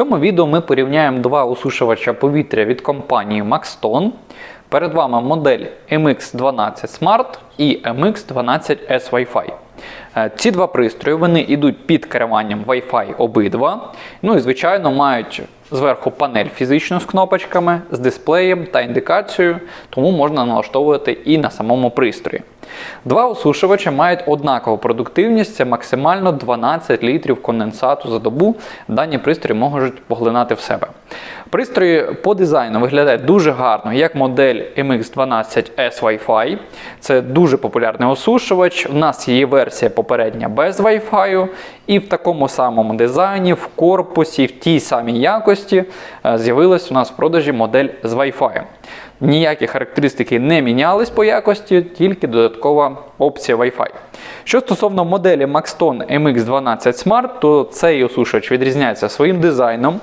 цьому відео ми порівняємо два осушувача повітря від компанії Maxton. Перед вами модель MX12 Smart і MX12S Wi-Fi. Е, Ці два пристрої вони йдуть під керуванням Wi-Fi обидва. Ну і, звичайно, мають зверху панель фізичну з кнопочками, з дисплеєм та індикацією, тому можна налаштовувати і на самому пристрої. Два осушувачі мають однакову продуктивність, це максимально 12 літрів конденсату за добу. Дані пристрої можуть поглинати в себе. Пристрої по дизайну виглядають дуже гарно, як модель MX12S Wi-Fi. Це дуже популярний осушувач. У нас є версія попередня без Wi-Fi, і в такому самому дизайні, в корпусі, в тій самій якості е, з'явилась у нас в продажі модель з Wi-Fi. Ніякі характеристики не мінялись по якості, тільки додаткова опція Wi-Fi. Що стосовно моделі Maxton MX12 Smart, то цей осушувач відрізняється своїм дизайном.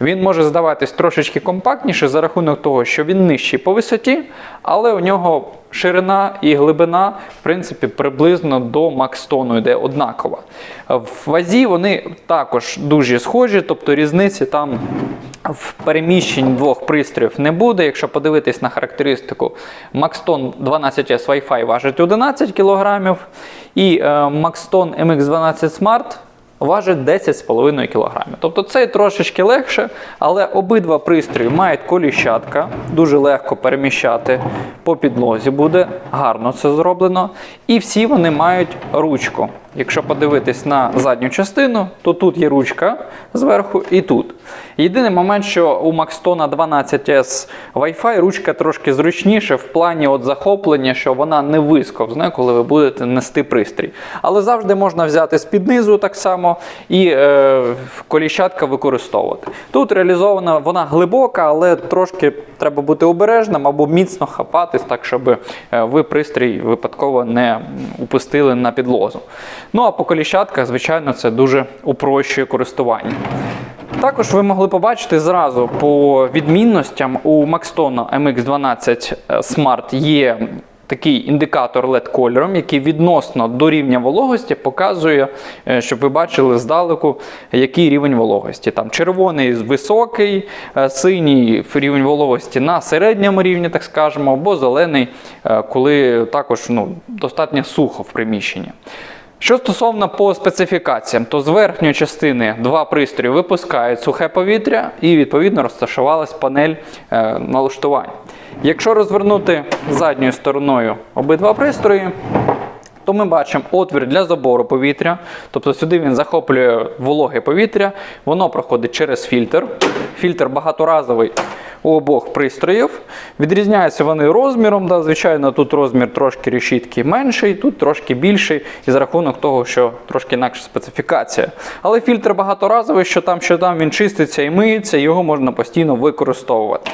Він може здаватись трошечки компактніше за рахунок того, що він нижчий по висоті, але у нього ширина і глибина, в принципі, приблизно до Maxton йде однакова. В вазі вони також дуже схожі, тобто різниці там в переміщенні двох пристроїв не буде. Якщо подивитись на характеристику, Maxton 12S Wi-Fi важить 11 кг, і е, Maxton MX12 Smart важить 10,5 кг. Тобто це трошечки легше, але обидва пристрої мають коліщатка, дуже легко переміщати по підлозі буде, гарно це зроблено. І всі вони мають ручку. Якщо подивитись на задню частину, то тут є ручка зверху і тут. Єдиний момент, що у Maxton 12S Wi-Fi ручка трошки зручніше в плані от захоплення, що вона не висковзне, коли ви будете нести пристрій. Але завжди можна взяти з-під низу так само і е, коліщатка використовувати. Тут реалізована вона глибока, але трошки треба бути обережним або міцно хапатись, так щоб е, ви пристрій випадково не упустили на підлозу. Ну а по коліщатках, звичайно, це дуже упрощує користування. Також ви могли побачити зразу по відмінностям у Maxton MX12 Smart є такий індикатор LED кольором, який відносно до рівня вологості показує, е, щоб ви бачили здалеку, який рівень вологості. Там червоний високий, е, синій рівень вологості на середньому рівні, так скажемо, або зелений, е, коли також ну, достатньо сухо в приміщенні. Що стосовно по специфікаціям, то з верхньої частини два пристрої випускають сухе повітря і відповідно розташувалась панель е, налаштувань. Якщо розвернути задньою стороною обидва пристрої, то ми бачимо отвір для забору повітря, тобто сюди він захоплює вологе повітря, воно проходить через фільтр. Фільтр багаторазовий у обох пристроїв. Відрізняються вони розміром. Да, Звичайно, тут розмір трошки решітки менший, тут трошки більший, і за рахунок того, що трошки інакша специфікація. Але фільтр багаторазовий, що там, що там він чиститься і миється, його можна постійно використовувати.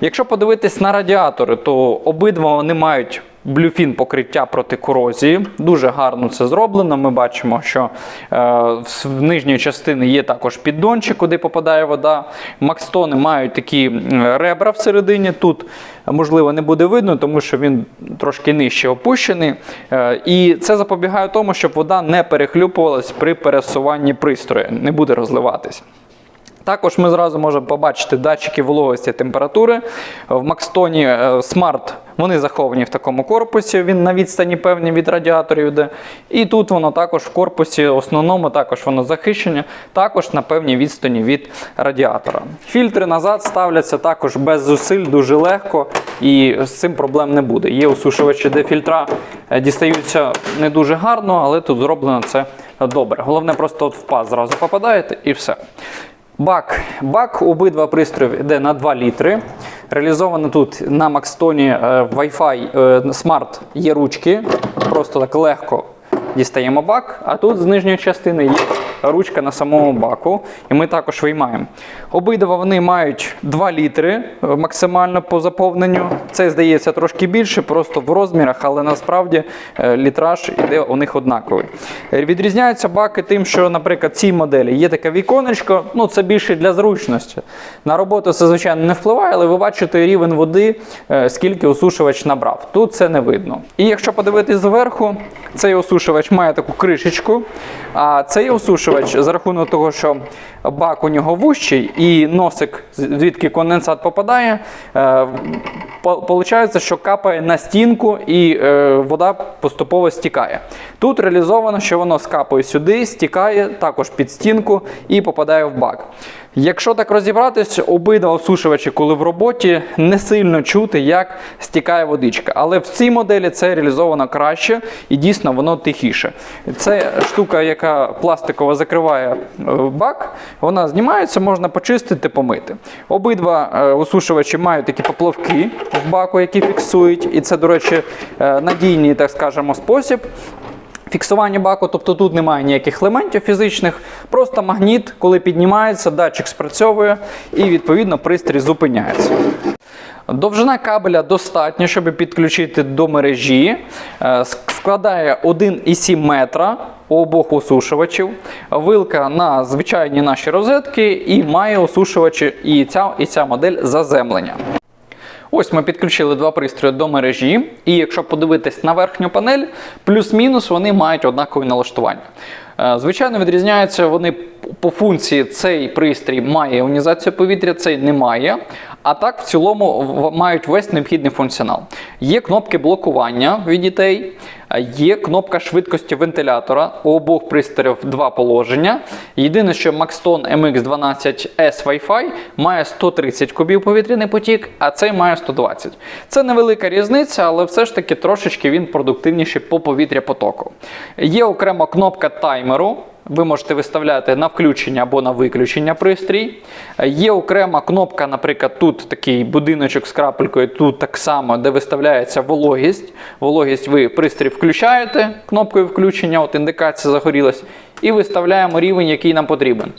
Якщо подивитись на радіатори, то обидва вони мають блюфін покриття проти корозії. Дуже гарно це зроблено. Ми бачимо, що е, в нижній частині є також піддончик, куди попадає вода. Макстони мають такі ребра всередині. Тут, можливо, не буде видно, тому що він трошки нижче опущений. Е, і це запобігає тому, щоб вода не перехлюпувалась при пересуванні пристрою, не буде розливатись. Також ми зразу можемо побачити датчики вологості температури. В Макстоні е, Smart вони заховані в такому корпусі, він на відстані певні від радіаторів йде. І тут воно також в корпусі основному також воно захищення, також на певній відстані від радіатора. Фільтри назад ставляться також без зусиль, дуже легко, і з цим проблем не буде. Є усушувачі, де фільтра е, дістаються не дуже гарно, але тут зроблено це добре. Головне, просто от в паз зразу попадаєте і все. Бак. Бак обидва пристрої йде на 2 літри. Реалізовано тут на Макстоні е, Wi-Fi е, Smart є ручки. Просто так легко дістаємо бак, а тут з нижньої частини є ручка на самому баку, і ми також виймаємо. Обидва вони мають 2 літри е, максимально по заповненню. Це здається трошки більше, просто в розмірах, але насправді е, літраж іде у них однаковий. Е, Відрізняються баки тим, що, наприклад, цій моделі є таке віконечко, ну це більше для зручності. На роботу це, звичайно, не впливає, але ви бачите рівень води, скільки осушувач набрав. Тут це не видно. І якщо подивитись зверху, цей осушувач має таку кришечку, а цей осушувач осушувач за рахунок того, що бак у нього вущий і носик, звідки конденсат попадає, виходить, що капає на стінку і е, вода поступово стікає. Тут реалізовано, що воно скапує сюди, стікає також під стінку і попадає в бак. Якщо так розібратись, обидва осушувачі, коли в роботі, не сильно чути, як стікає водичка. Але в цій моделі це реалізовано краще і дійсно воно тихіше. Це штука, яка пластикова закриває е, бак, вона знімається, можна почистити, помити. Обидва е, осушувачі мають такі поплавки в баку, які фіксують, і це, до речі, е, надійний, так скажемо, спосіб. Фіксування баку, тобто тут немає ніяких елементів фізичних, просто магніт, коли піднімається, датчик спрацьовує і відповідно пристрій зупиняється. Довжина кабеля достатньо, щоб підключити до мережі. Е, ск- Складає 1,7 метра у обох осушувачів. Вилка на звичайні наші розетки і має осушувачі і ця, і ця модель заземлення. Ось ми підключили два пристрої до мережі, і якщо подивитись на верхню панель, плюс-мінус вони мають однакові налаштування. Е, Звичайно, відрізняються вони по функції. Цей пристрій має іонізацію повітря, цей не має. А так, в цілому, мають весь необхідний функціонал. Є кнопки блокування від дітей, е, є кнопка швидкості вентилятора. У обох пристроїв два положення. Єдине, що Maxton MX12S Wi-Fi має 130 кубів повітряний потік, а цей має 120. Це невелика різниця, але все ж таки трошечки він продуктивніший по повітря потоку. Є окрема кнопка таймеру. Ви можете виставляти на включення або на виключення пристрій. Е, Є окрема кнопка, наприклад, тут такий будиночок з крапелькою, тут так само, де виставляється вологість. Вологість ви пристрій включаєте кнопкою включення, от індикація загорілась, і виставляємо рівень, який нам потрібен.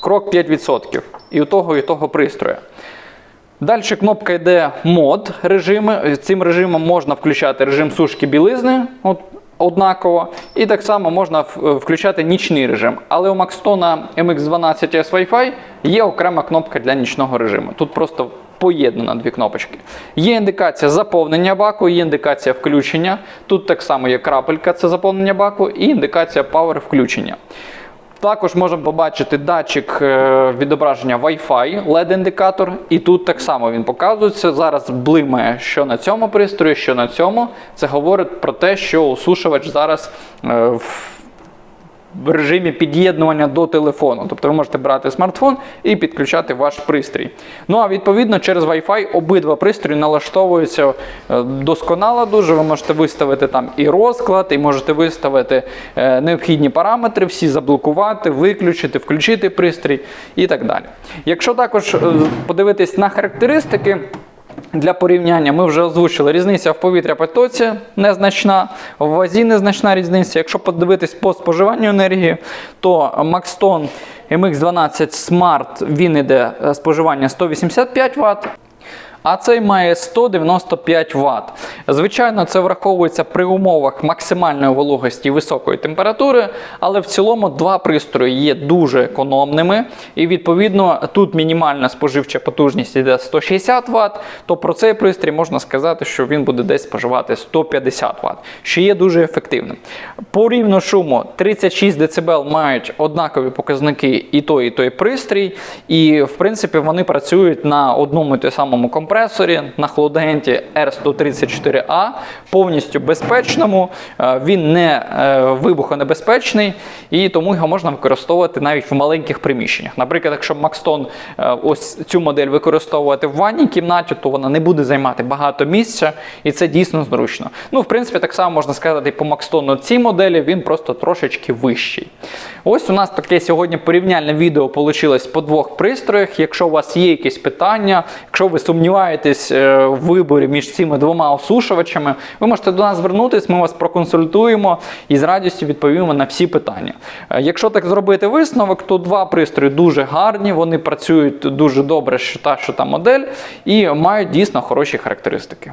Крок 5%. І у того, і того пристрою. Далі кнопка йде мод режими. Цим режимом можна включати режим сушки білизни. От, Однаково, і так само можна включати нічний режим. Але у Maxton MX12S Wi-Fi є окрема кнопка для нічного режиму. Тут просто поєднано дві кнопочки. Є індикація заповнення баку, є індикація включення. Тут так само є крапелька, це заповнення баку, і індикація Power включення. Також можемо побачити датчик е, відображення Wi-Fi, LED-індикатор, і тут так само він показується. Зараз блимає, що на цьому пристрої, що на цьому. Це говорить про те, що осушувач зараз е, в в режимі під'єднування до телефону. Тобто ви можете брати смартфон і підключати ваш пристрій. Ну а відповідно через Wi-Fi обидва пристрої налаштовуються е, досконало дуже. Ви можете виставити там і розклад, і можете виставити е, необхідні параметри, всі заблокувати, виключити, включити пристрій і так далі. Якщо також е, подивитись на характеристики. Для порівняння ми вже озвучили різниця в повітря потоці незначна, в вазі незначна різниця. Якщо подивитись по споживанню енергії, то Maxton MX12 Smart він іде е, споживання 185 Вт. А цей має 195 Вт. Звичайно, це враховується при умовах максимальної вологості і високої температури, але в цілому два пристрої є дуже економними. І відповідно тут мінімальна споживча потужність іде 160 Вт, то про цей пристрій можна сказати, що він буде десь споживати 150 Вт, що є дуже ефективним. По рівну шуму 36 дБ мають однакові показники і той, і той пристрій. І в принципі вони працюють на одному і той самому компресорі, на холодагенті R134A, повністю безпечному. Е, Він не е, вибухонебезпечний і тому його можна використовувати навіть в маленьких приміщеннях. Наприклад, якщо Maxton е, ось цю модель використовувати в ванній кімнаті, то вона не буде займати багато місця, і це дійсно зручно. Ну, в принципі, так само можна сказати і по Maxton цій моделі, він просто трошечки вищий. Ось у нас таке сьогодні порівняльне відео вийшло по двох пристроях. Якщо у вас є якісь питання, якщо ви сумніваєтесь е, в виборі між цими двома осушувачами, ви можете до нас звернутись, ми вас проконсультуємо і з радістю відповімо на всі питання. Е, Якщо так зробити висновок, то два пристрої дуже гарні, вони працюють дуже добре, що та, що та модель, і мають дійсно хороші характеристики.